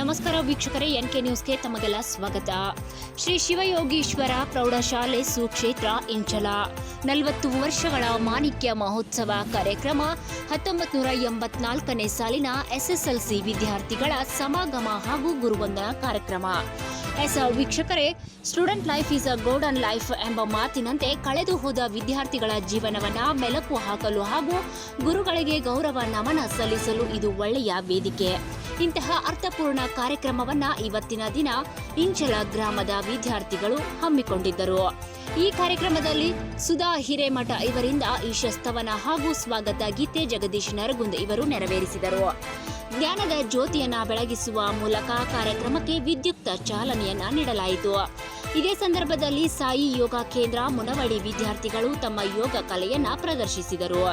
ನಮಸ್ಕಾರ ವೀಕ್ಷಕರೇ N K ನ್ಯೂಸ್ಗೆ ತಮಗೆಲ್ಲ ಸ್ವಾಗತ. ಶ್ರೀ ಶಿವಯೋಗೀಶ್ವರ ಪ್ರೌಢಶಾಲೆ ಸುಕ್ಷೇತ್ರ ಇಂಚಲ. ನಲವತ್ತು ವರ್ಷಗಳ ಮಾಣಿಕ್ಯ ಮಹೋತ್ಸವ ಕಾರ್ಯಕ್ರಮ ಹತ್ತೊಂಬತ್ತು ನೂರ ಎಂಬತ್ನಾಲ್ಕನೇ ಸಾಲಿನ ಎಸ್ಎಸ್ಎಲ್ಸಿ ವಿದ್ಯಾರ್ಥಿಗಳ ಸಮಾಗಮ ಹಾಗೂ ಗುರುವಂದನ ಕಾರ್ಯಕ್ರಮ. ಎಸ್, ವೀಕ್ಷಕರೇ, student life is a golden life ಎಂಬ ಮಾತಿನಂತೆ ಕಳೆದು ಹೋದ ವಿದ್ಯಾರ್ಥಿಗಳ ಜೀವನವನ್ನ ಮೆಲುಕು ಹಾಕಲು ಹಾಗೂ ಗುರುಗಳಿಗೆ ಗೌರವ ನಮನ ಸಲ್ಲಿಸಲು ಇದು ಒಳ್ಳೆಯ ವೇದಿಕೆ. ಇಂತಹ ಅರ್ಥಪೂರ್ಣ ಕಾರ್ಯಕ್ರಮವನ್ನ ಇವತ್ತಿನ ದಿನ ಇಂಚಲ ಗ್ರಾಮದ ವಿದ್ಯಾರ್ಥಿಗಳು ಹಮ್ಮಿಕೊಂಡಿದ್ದರು. ಈ ಕಾರ್ಯಕ್ರಮದಲ್ಲಿ ಸುಧಾ ಹಿರೇಮಠ ಇವರಿಂದ ಈಶಸ್ತವನ ಹಾಗೂ ಸ್ವಾಗತ ಗೀತೆ ಜಗದೀಶ್ ನರಗುಂದ್ ಇವರು ನೆರವೇರಿಸಿದರು. ಜ್ಞಾನದ ಜ್ಯೋತಿಯನ್ನ ಬೆಳಗಿಸುವ ಮೂಲಕ ಕಾರ್ಯಕ್ರಮಕ್ಕೆ ವಿದ್ಯುಕ್ತ ಚಾಲನೆಯನ್ನ ನೀಡಲಾಯಿತು. ಇದೇ ಸಂದರ್ಭದಲ್ಲಿ ಸಾಯಿ ಯೋಗ ಕೇಂದ್ರ ಮುನವಳ್ಳಿ ವಿದ್ಯಾರ್ಥಿಗಳು ತಮ್ಮ ಯೋಗ ಕಲೆಯನ್ನ ಪ್ರದರ್ಶಿಸಿದರು.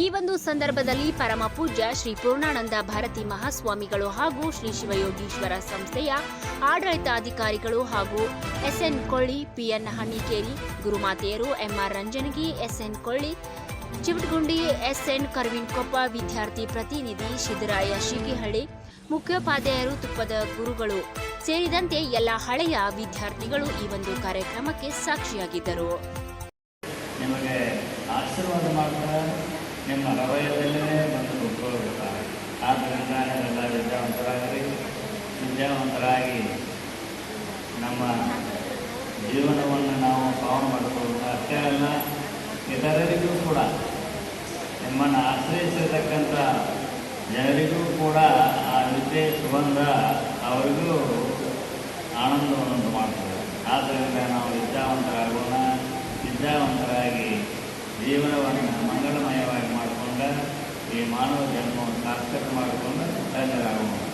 ಈ ಒಂದು ಸಂದರ್ಭದಲ್ಲಿ ಪರಮ ಪೂಜ್ಯ ಶ್ರೀ ಪೂರ್ಣಾನಂದ ಭಾರತಿ ಮಹಾಸ್ವಾಮಿಗಳು ಹಾಗೂ ಶ್ರೀ ಶಿವಯೋಗೀಶ್ವರ ಸಂಸ್ಥೆಯ ಆಡಳಿತಾಧಿಕಾರಿಗಳು ಹಾಗೂ SN Kolli, P N Hannikeri, ಗುರುಮಾತೆಯರು MR Ranjanagi, SN Kolli, Chivatagundi, SN Karvinkoppa ವಿದ್ಯಾರ್ಥಿ ಪ್ರತಿನಿಧಿ ಸಿದ್ದರಾಯ ಶಿಗಿಹಳ್ಳಿ ಮುಖ್ಯೋಪಾಧ್ಯಾಯರು ತುಪ್ಪದ ಗುರುಗಳು ಸೇರಿದಂತೆ ಎಲ್ಲ ಹಳೆಯ ವಿದ್ಯಾರ್ಥಿಗಳು ಈ ಒಂದು ಕಾರ್ಯಕ್ರಮಕ್ಕೆ ಸಾಕ್ಷಿಯಾಗಿದ್ದರು. ನಿಮಗೆ ಆಶೀರ್ವಾದ ನಿಮ್ಮ ಹೃದಯದಲ್ಲೇ ಬಂದು ಕೂತ್ಕೊಳ್ಬೇಕಾರೆ ಆದ್ದರಿಂದ ನೀವೆಲ್ಲ ವಿದ್ಯಾವಂತರಾಗಿರಿ. ವಿದ್ಯಾವಂತರಾಗಿ ನಮ್ಮ ಜೀವನವನ್ನು ನಾವು ಪಾವನ ಮಾಡಿಕೊಳ್ಳುತ್ತಾ ಅಷ್ಟೇ ಅಲ್ಲ ಇತರರಿಗೂ ಕೂಡ, ನಿಮ್ಮನ್ನು ಆಶ್ರಯಿಸಿರ್ತಕ್ಕಂಥ ಜನರಿಗೂ ಕೂಡ ಆ ವಿದ್ಯೆ ಸುಗಂಧ ಅವರಿಗೂ ಆನಂದವನ್ನುಂಟು ಮಾಡ್ತದೆ ಆದ್ದರಿಂದ ನಾವು ವಿದ್ಯಾವಂತರಾಗೋಣ. ವಿದ್ಯಾವಂತರಾಗಿ ಜನ್ಮವನ್ನು ಸಾರ್ಥಕ ಮಾಡಿಕೊಂಡು ಧನ್ಯರಾಗುವುದು